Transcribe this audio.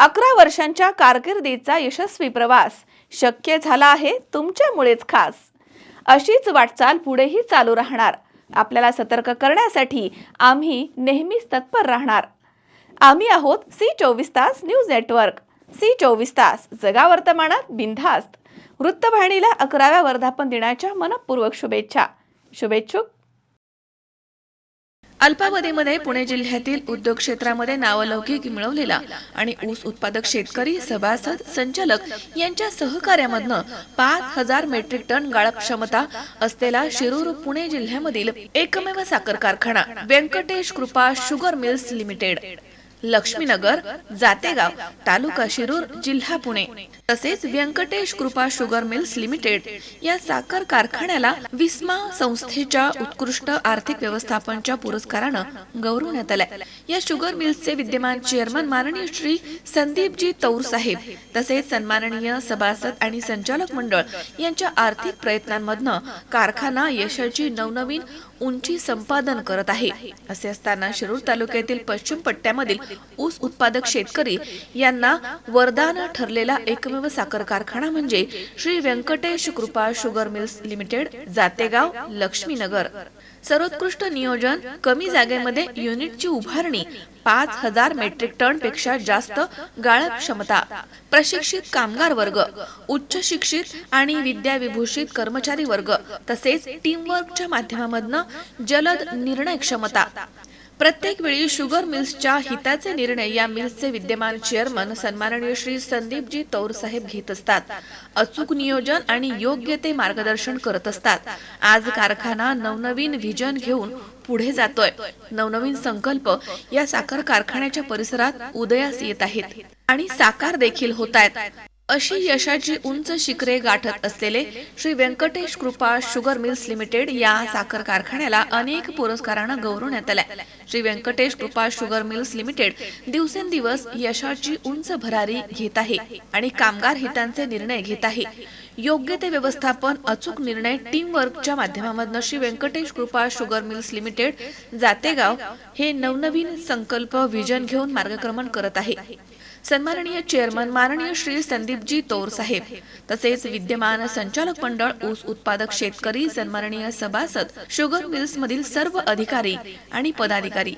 अकरा वर्षांच्या कारकिर्दीचा यशस्वी प्रवास शक्य झाला आहे तुमच्यामुळेच खास. अशीच वाटचाल पुढेही चालू राहणार. आपल्याला सतर्क करण्यासाठी आम्ही नेहमीच तत्पर राहणार. आम्ही आहोत सी चोवीस तास न्यूज नेटवर्क. सी चोवीस तास जगा वर्तमानात बिनधास्त. वृत्तवाहिनीला अकराव्या वर्धापन दिनाच्या मनपूर्वक शुभेच्छा. शुभेच्छुक. अल्पावधीमध्ये पुणे जिल्ह्यातील उद्योग क्षेत्रामध्ये नावलौकिक मिळवलेला आणि ऊस उत्पादक शेतकरी सभासद संचालक यांच्या सहकार्यामधनं पाच हजार मेट्रिक टन गाळप क्षमता असलेला शिरूर पुणे जिल्ह्यामधील एकमेव साखर कारखाना Vyankatesh Krupa sugar mills limited. Laxminagar Jategaon taluka Shirur जिल्हा पुणे. तसेच Venkatesh Krupa sugar mills limited या साखर कारखान्याला विस्मा संस्थेच्या उत्कृष्ट आर्थिक व्यवस्थापनच्या पुरस्कारानं गौरवण्यात आलाय. या शुगर मिल्सचे विद्यमान चेअरमन माननीय श्री संदीपजी तौर साहेब तसेच सन्माननीय सभासद आणि संचालक मंडळ यांच्या आर्थिक प्रयत्नांमधनं कारखाना यशाची नवनवीन उंची संपादन करत आहे. असे असताना शिरूर तालुक्यातील पश्चिम पट्ट्यामधील ऊस उत्पादक शेतकरी यांना वरदान ठरलेला एकमेव साखर कारखाना म्हणजे Shri Vyankatesh Krupa sugar mills limited Jategaon Laxminagar. सर्वोत्कृष्ट नियोजन कमी जागेमध्ये युनिटची उभारणी पाच हजार मेट्रिक टनपेक्षा जास्त गाळप क्षमता प्रशिक्षित कामगार वर्ग उच्च शिक्षित आणि विद्याविभूषित कर्मचारी वर्ग तसेच टीमवर्कच्या माध्यमामधनं जलद निर्णय क्षमता प्रत्येक वेळी शुगर मिल्सच्या हिताचे निर्णय या मिल्सचे विद्यमान चेअरमन सन्माननीय श्री संदीपजी तौर साहेब घेत असतात. अचूक नियोजन आणि योग्य ते मार्गदर्शन करत असतात. आज कारखाना नवनवीन व्हिजन घेऊन पुढे जातोय. नवनवीन संकल्प या साखर कारखान्याच्या परिसरात उदयास येत आहेत. आणि साकार देखील होत आहेत. अशी यशाची उंच शिखरे गाठत असलेले Shri Venkatesh Krupa sugar mills limited या साखर कारखान्याला अनेक पुरस्कारानं गौरवण्यात आलंय. Shri Venkatesh Krupa sugar mills limited दिवसेंदिवस यशाची उंच भरारी घेत आहे आणि कामगार हितांचे निर्णय घेत आहे. योग्य ते व्यवस्थापन अचूक निर्णय टीम वर्कच्या माध्यमामधनं Shri Venkatesh Krupa sugar mills limited Jategaon हे नवनवीन संकल्प विजन घेऊन मार्गक्रमण करत आहे. सन्माननीय चेअरमन माननीय श्री संदीपजी तोर साहेब. तसेच विद्यमान संचालक मंडळ ऊस उत्पादक शेतकरी सन्माननीय सभासद शुगर मिल्स मधील सर्व अधिकारी आणि पदाधिकारी.